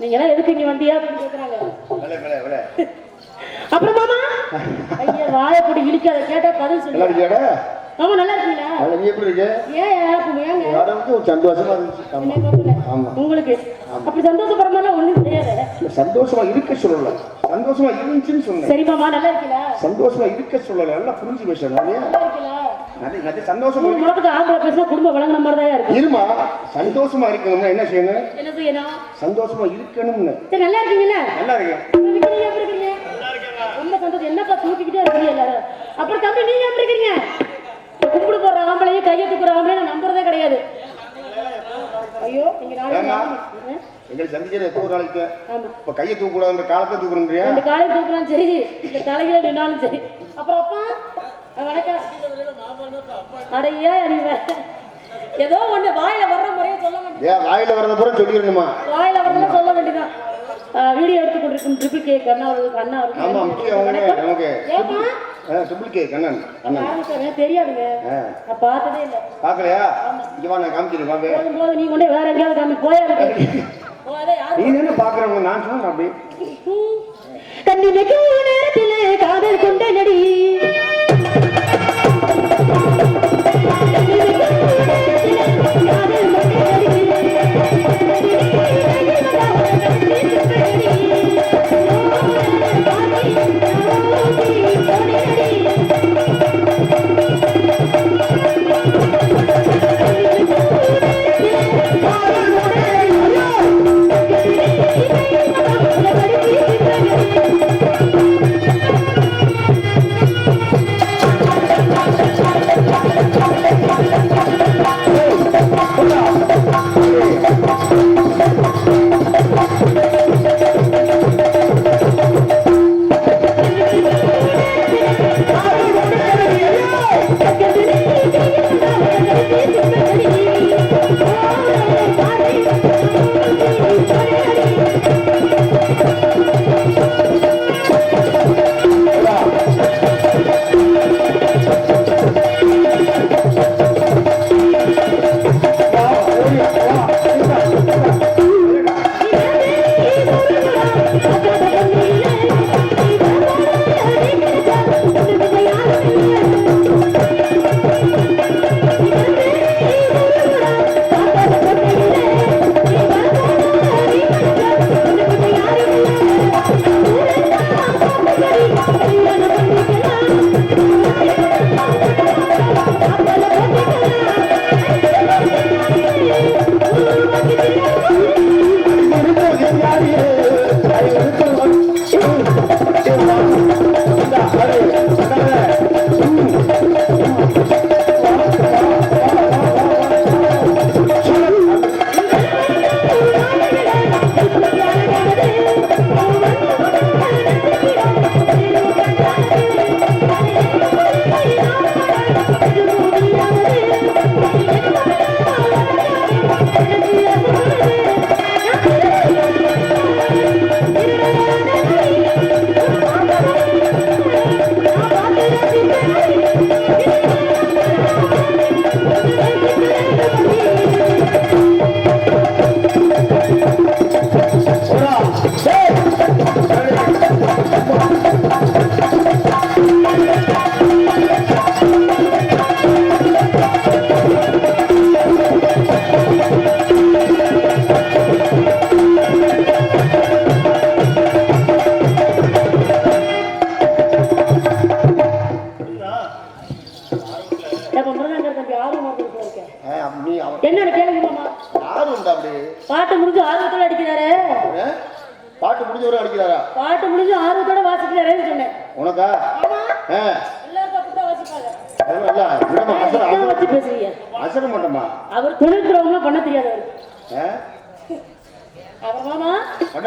நீங்க எல்லாம் எதுக்கு இங்க வந்தியா அப்படின்னு கேக்குறாங்க. அப்புறம் மாமா ஐயா கேட்டா பதில் சொல்லு நல்லா இருக்கீங்களா? நீ எப்படி இருக்க? ஏன் ஏங்க சந்தோஷமா இருந்துச்சு. ஆமா. உங்களுக்கு அப்படி சந்தோஷப்படுறதுனால ஒண்ணும் கிடையாது சந்தோஷமா இருக்க சொல்லல. சந்தோஷமா இருந்துச்சுன்னு சொன்னேன். சரி மாமா நல்லா இருக்கீங்களா? சந்தோஷமா இருக்க சொல்லல. நல்லா புரிஞ்சு நல்லா இருக்கீங்களா? சந்தோஷமா. மாதத்துக்கு ஆம்பளை பேசினா குடும்பம் வழங்கின மாதிரி தான் இருக்கு. இருமா சந்தோஷமா இருக்கணும்னா என்ன செய்யணும்? என்ன செய்யணும்? சந்தோஷமா இருக்கணும்னு. சரி நல்லா இருக்கீங்களா நல்லா இருக்கீங்க? ரொம்ப சந்தோஷம். என்னப்பா தூக்கிக்கிட்டே இருக்கீங்க எல்லாரும்? அப்புறம் தம்பி நீங்க எப்படி இருக்கீங்க? கும்பிடு போடுற ஆம்பளையும் கையை தூக்குற ஆம்பளையும் நம்புறதே கிடையாது. ஐயோ நீங்க நாளைக்கு. எங்களை சந்திக்கிற ஒரு நாளைக்கு? இப்ப கையை தூக்கூடாதுன்ற காலத்தை காலையும் தூக்குறாலும் சரி இந்த தலையில நின்னாலும் சரி. அப்புறம் அப்பா? வணக்கம். அடையா நீ வேற. ஏதோ ஒண்ணு வாயில வர்ற முறையை சொல்ல வேண்டியது. வாயில வரத பூரா சொல்லிடணுமா? வாயில வரலாம் சொல்ல வேண்டியதான் வீடியோ எடுத்து கொண்டிருக்கும் ட்ரிபிள் கே கண்ணா அவர்களுக்கு அண்ணா ஆமா முக்கியம் அவங்க அவர்களுக்கு நமக்கு ஏப்பா ட்ரிபிள் கே கண்ணன் கண்ணன் ஆரம்பிச்சவன் தெரியாதுங்க. நான் பார்த்ததே இல்லை. பாக்கலையா இங்க வா நான் வாங்க. போதும் நீ கொண்டு வேற எங்கேயாவது காமி போயா இருக்கு. நீ என்ன பாக்குறவங்க நான் சொன்னேன் அப்படி. கண்ணி வைக்கும் நேரத்திலே காதல் கொண்ட நடி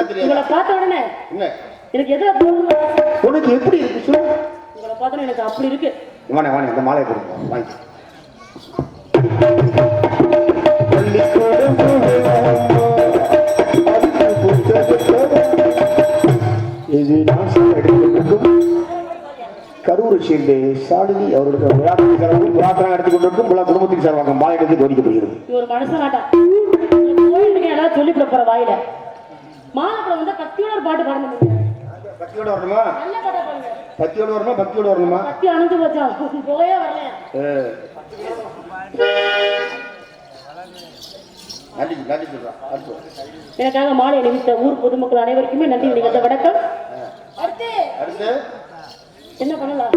பண்ண தெரியாது உங்களை பார்த்த உடனே என்ன? எனக்கு உனக்கு எப்படி இருக்கு சொல்லு. உங்களை பார்த்தோன்னே எனக்கு அப்படி இருக்கு. வாணே வாணே அந்த மாலையை கொடுங்க வாங்கி. இது நாசம் எடுத்துக்கொண்டிருக்கும் கரூர் சேர்ந்து சாலினி அவர்களுக்கு விழாக்கள் சார்பாகவும் புராத்தனம் எடுத்துக் கொண்டிருக்கும் பல குடும்பத்தின் சார்பாக மாலை எடுத்து கவனிக்கப்படுகிறது இது ஒரு மனுஷன் ஆட்டா கோயிலுக்கு ஏதாவது சொல்லி கொடுப்பற வாயில. மாலப்படம் வந்து கத்தியோட ஒரு பாட்டு பாட முடியும் பக்தியோட வரணுமா? நல்ல பாட்டா பாடுங்க. பக்தியோட வரணுமா? பக்தியோட வரணுமா? கத்தி அணைஞ்சு போச்சா? போயே அடுத்து. எனக்காக மாலை அணிவித்த ஊர் பொதுமக்கள் அனைவருக்குமே நன்றி நிகழ்ந்த வணக்கம். என்ன பண்ணலாம்?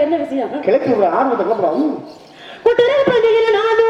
என்ன விஷயம்? கிளப்பி ஆர்வத்தை கிளப்புறா. ம். குட்டரல் பள்ளியில் நானும்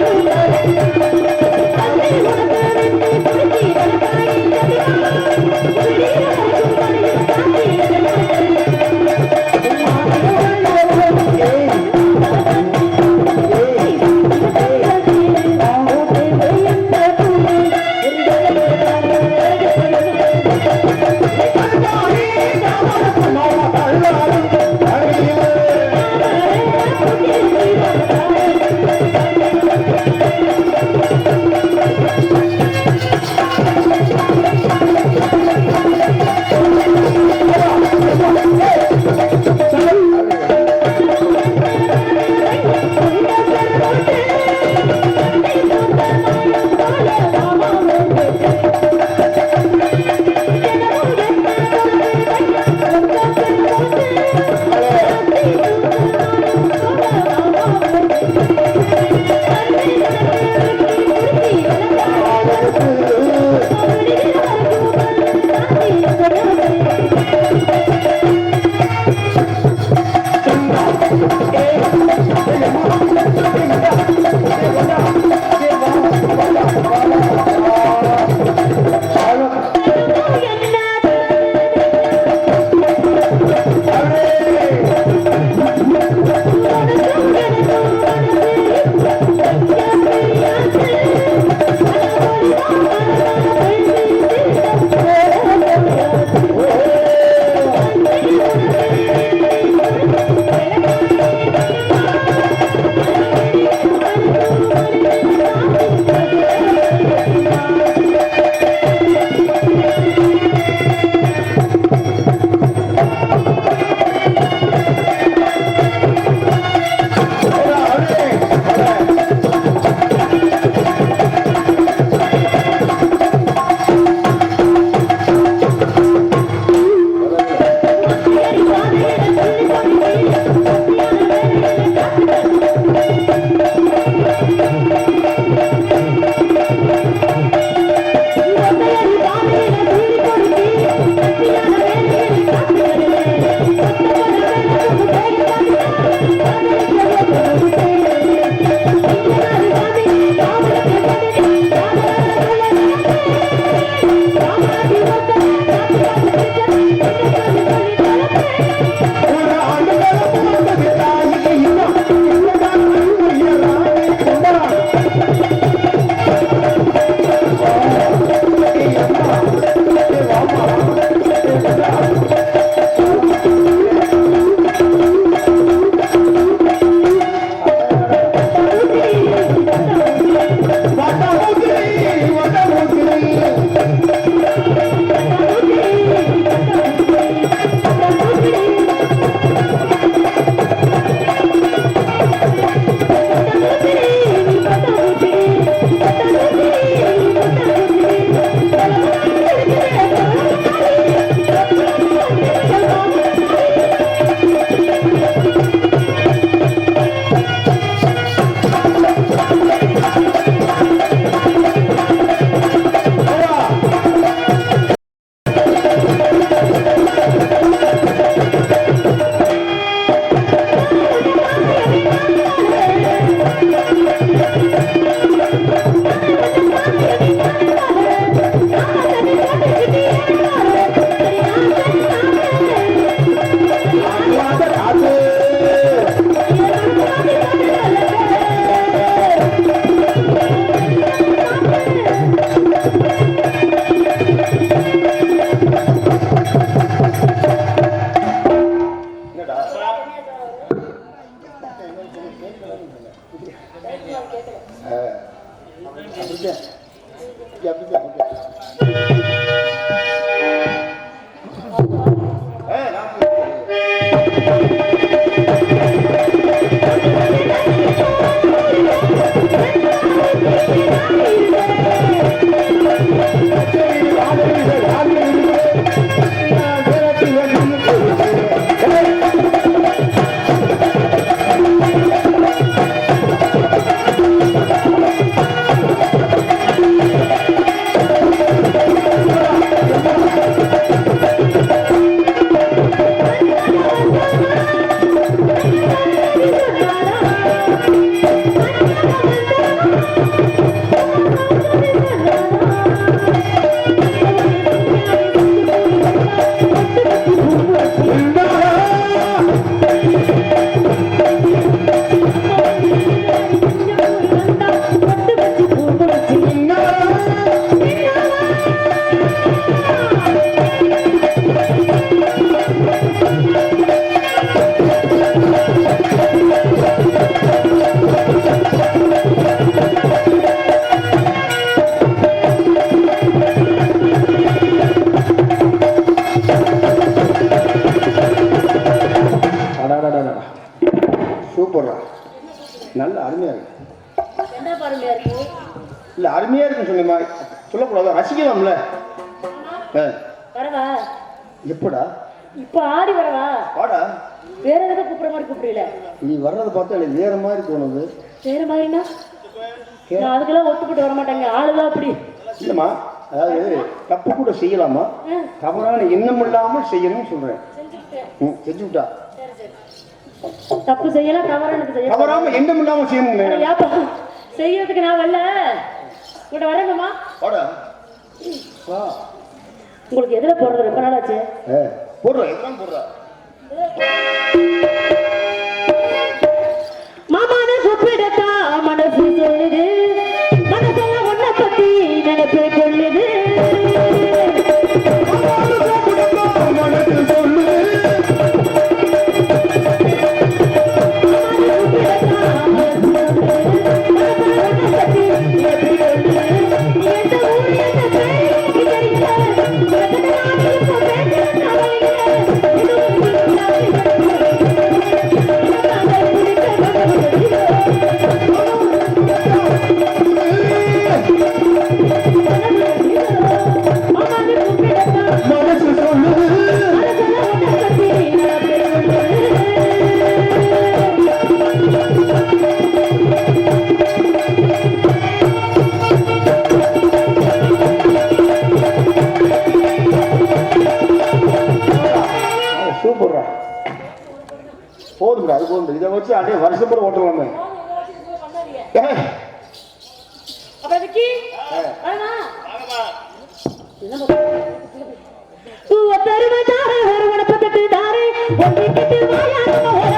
Okay. Okay. Okay. நல்ல அருமையா இருக்கு. என்ன பாருமையா இருக்கு? இல்ல அருமையா இருக்குன்னு சொன்னீமா சொல்லக்கூடாது ரசிக்கலாம்ல வரவா? எப்படா? இப்ப ஆடி வரவா? வாடா. வேற எதாவது கூப்பிடுற மாதிரி கூப்பிடல நீ வர்றதை பார்த்தா எனக்கு வேற மாதிரி தோணுது. வேற மாதிரினா நான் அதுக்கெல்லாம் ஒத்துக்கிட்டு வர மாட்டேங்க. ஆளுதான் அப்படி. இல்லைம்மா அதாவது தப்பு கூட செய்யலாமா? தவறான எண்ணம் இல்லாமல் செய்யணும்னு செஞ்சுட்டேன். ம், செஞ்சு விட்டா. தப்பு செய்யலாம் தவறானது செய்ய தவறாம எண்ணம் இல்லாமல் செய்யணும் ஏப்பா செய்யறதுக்கு நான் வரல. உங்கள்கிட்ட வரேங்கம்மா வாடா. வா. உங்களுக்கு எதுல போடுறது? ரொம்ப நாள் ஆச்சு ஏ, போடுறா எல்லாம் போடுறா? மாமானே बंदी के दिलवाया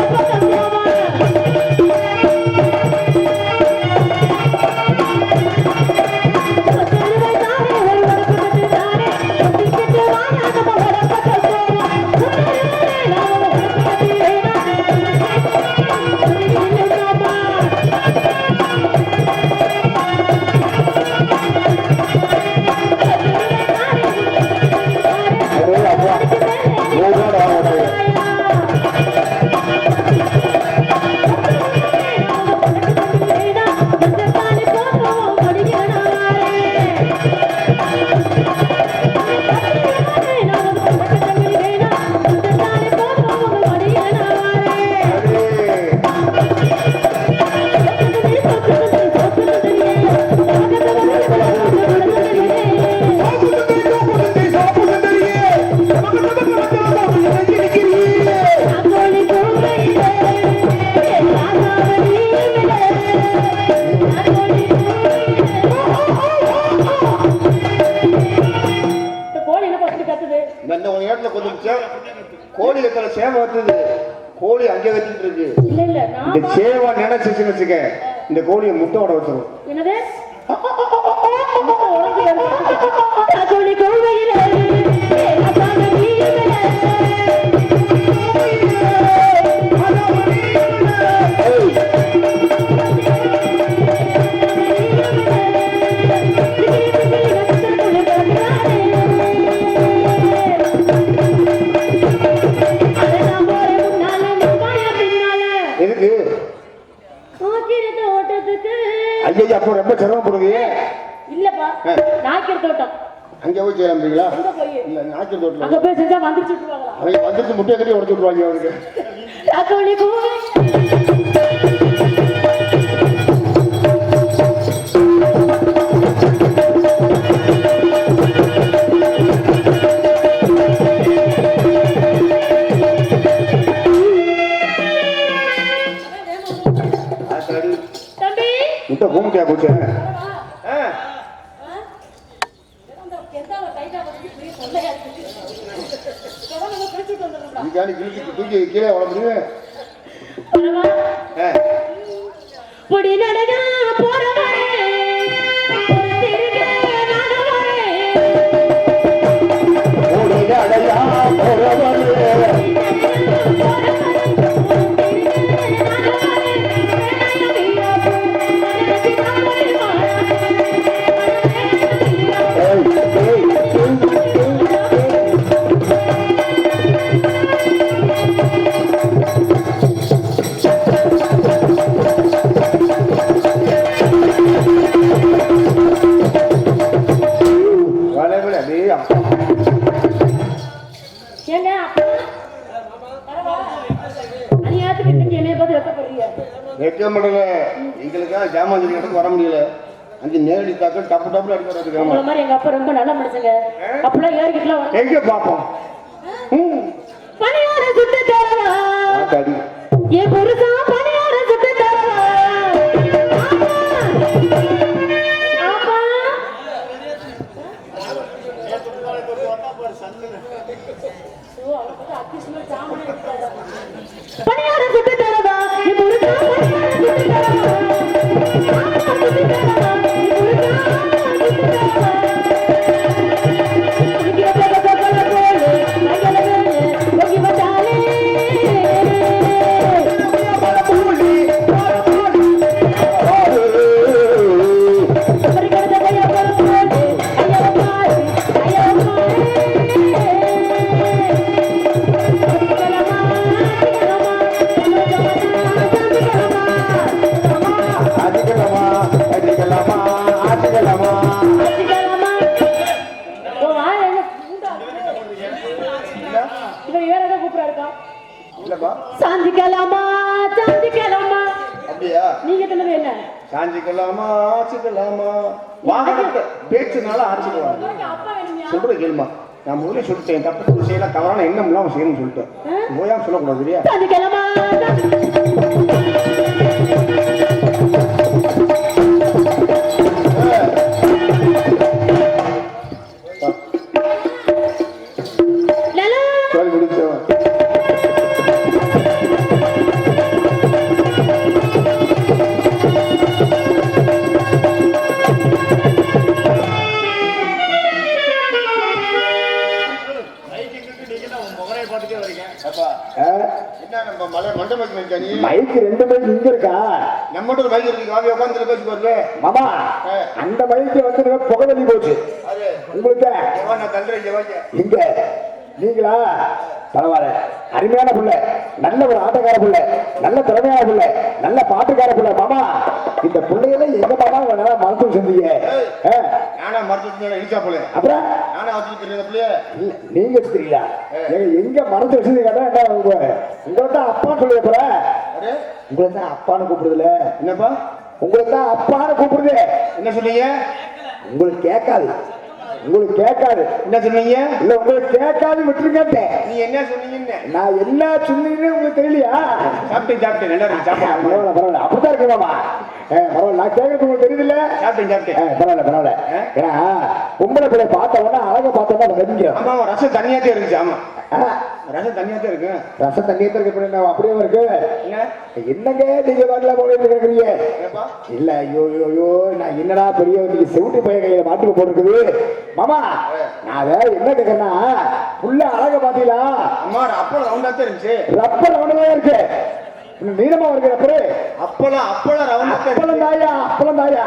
இல்ல இல்ல இந்த சேவா நினைச்சுன்னு வச்சுக்க இந்த கோழியை முட்டை விட வச்சிரும். என்னது? அப்போ ரொம்ப சிரமப்படுது இல்லப்பா ஆ. நாய்க்கிற தோட்டம் அங்கே போய் போய். இல்ல நாய்க்கு தோட்டில் அங்க போய் செஞ்சா வந்துச்சு விட்டுருவாங்களா? அவங்க வந்துட்டு முட்டையை கட்டி உடச்சு விட்டுருவாங்க அவனுக்கு முடியல எங்களுக்காக ஜாமான் இடத்துக்கு வர முடியல. அந்த நேரடி டப்பு டப்புல உங்களை அடிக்கிறாங்க மாதிரி எங்க அப்பா ரொம்ப நல்ல மனுஷங்க. அப்பெல்லாம் ஏறிக்கிட்டுலாம் எங்க பாப்போம். பணியார சுட்டு புருஷா வாகனத்தை பேச்சுனால வேணுமியா? சொல்றது கேளுமா. நான் முதல்ல சொல்லிட்டேன். தப்பு செய்யலாம் தவறான எண்ணம் இல்லாம செய்யணும்னு சொல்லிட்டேன். ஓயாம சொல்லக்கூடாது இல்லையா? மைக் ரெண்டு மைக் இங்க இருக்கா ஒரு மைக் இருக்கு காவி உட்காந்து பேசி பாருங்க மாமா அந்த மைக் வந்து நம்ம புகை தள்ளி போச்சு உங்களுக்கு. நான் தள்ளுறேன் இங்க. நீங்களா? பரவாயில்ல. அருமையான புள்ள. நல்ல ஒரு ஆட்டக்கார புள்ள நல்ல திறமையான புள்ள நல்ல பாட்டுக்கார புள்ள. மாமா இந்த பிள்ளைகளை எங்க மாமா நல்லா மருத்துவம் செஞ்சீங்க? நானா மருத்துவத்துல இடிச்சா போல? அப்புறம்? நானா வச்சுட்டு பிள்ளைய? நீங்க தெரியல எங்க மருத்துவ வசதி கேட்டா என்ன உங்க உங்களை தான் அப்பான்னு போல. அரே உங்களை தான் அப்பான்னு கூப்பிடுதுல என்னப்பா? உங்களை தான் அப்பான்னு கூப்பிடுது. என்ன சொன்னீங்க உங்களுக்கு கேட்காது. உங்களுக்கு கேட்காது. என்ன சொன்னீங்க? இல்ல உங்களுக்கு கேட்காது விட்டுருக்கேன் நீ என்ன சொன்னீங்கன்னு? நான் என்ன சொன்னீங்கன்னு உங்களுக்கு தெரியலையா? சாப்பிட்டேன் சாப்பிட்டேன். நல்லா சாப்பிட்டேன். பரவாயில்ல பரவாயில்ல. அப்படித்தான் இருக்கு மாமா ஏ, பரவாயில்ல. நான் கேட்கறது உங்களுக்கு தெரியுதுல்ல? சாப்பிட்டேன் ஏ, சாப்பிட்டேன் பரவாயில்ல பரவாயில்ல. ஏன்னா பொம்பளை பிள்ளை பார்த்த உடனே அழக பார்த்தோம்னா ரசிக்கும் ஆமா ஆமா, ரசம் தண்ணியாத்தே இருந்துச்சு ஆமா ரசம் தண்ணியாத்தே இருக்கு. ரசம் தண்ணியத்தை இருக்கு இப்ப என்ன அப்படியே இருக்கு. என்ன என்னங்க நீங்க வரல போயிட்டு என்னப்பா? இல்ல ஐயோ ஐயோ ஐயோ நான் என்னடா பெரிய நீங்க செவிட்டு பையன் கையில மாட்டுக்கு போட்டுருக்குது? மாமா நான் அதை என்ன கேட்கறேன்னா புள்ள அழக பாத்தீங்களா அம்மா அப்பளம் ரவுண்டாத்தே இருந்துச்சு. ரப்பர் அவனதான் இருக்கு. நீளமா இருக்கு ரப்பரு அப்பளம் அப்பளம் ரவுண்டாத்தே அப்பளம் தாயா அப்பளம் தாயா.